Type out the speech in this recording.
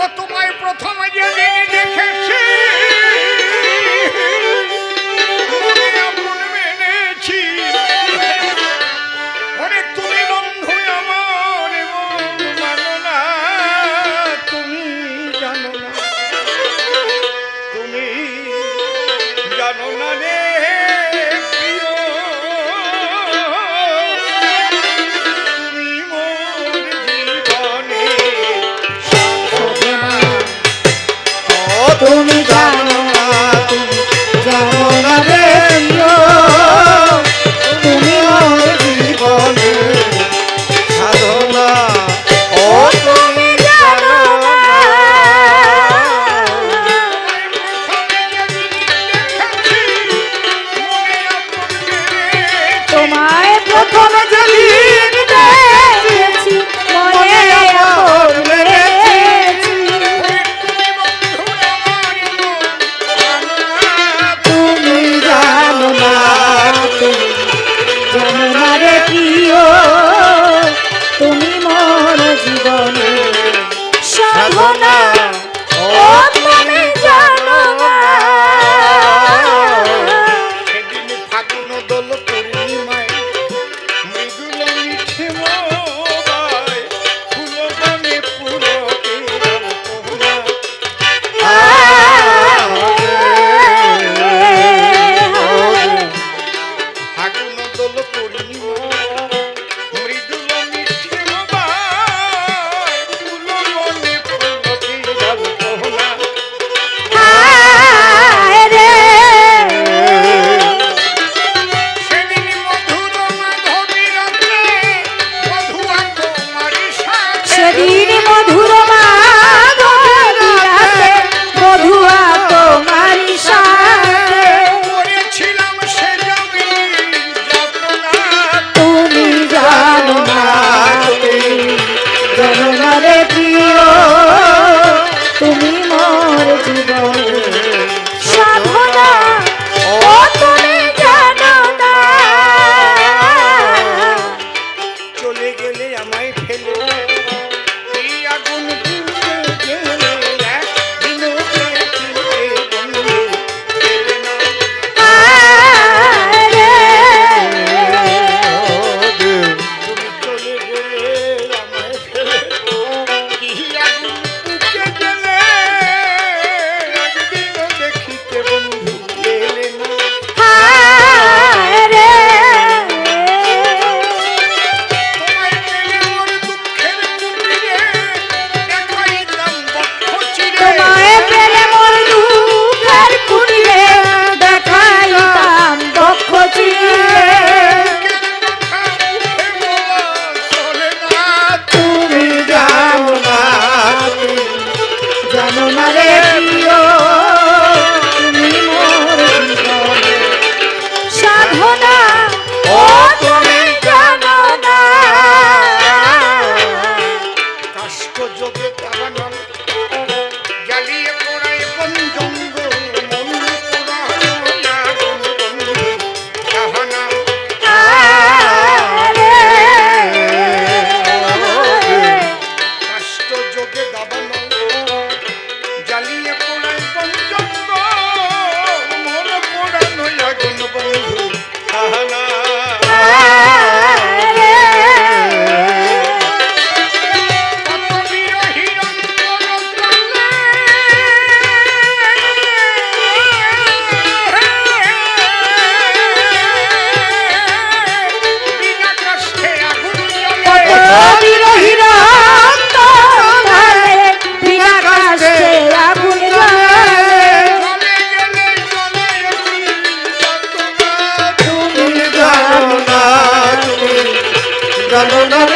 ও তোমায় প্রথম যেদিন দেখেছি। মোর জীবনে। no, no, no, no.